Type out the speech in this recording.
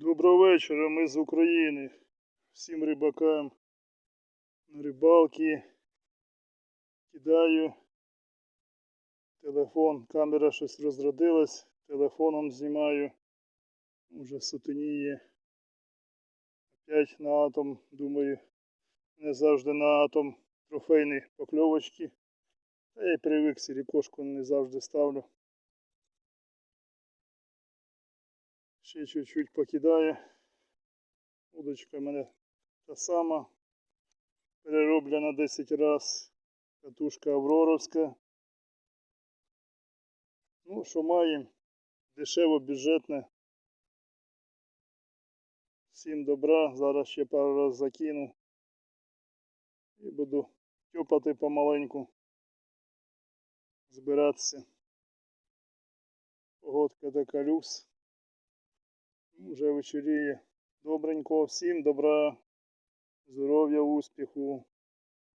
Доброго вечора, ми з України. Всім рибакам на рибалки. Кидаю телефон, камера щось розрядилась, телефоном знімаю. Уже сутеніє. Опять на атом, думаю, не завжди на атом трофейні покльовочки. Та я й привик сірікошку не завжди ставлю. Ще чуть-чуть покидає. Удочка в мене та сама. Перероблена 10 раз. Катушка Авроровська. Ну, що маємо? Дешево, бюджетне. Всім добра. Зараз ще пару раз закину. І буду тьопати помаленьку. Збиратися. Погодка така люкс. Вже вечоріє. Добренько, всім добра, здоров'я, успіху.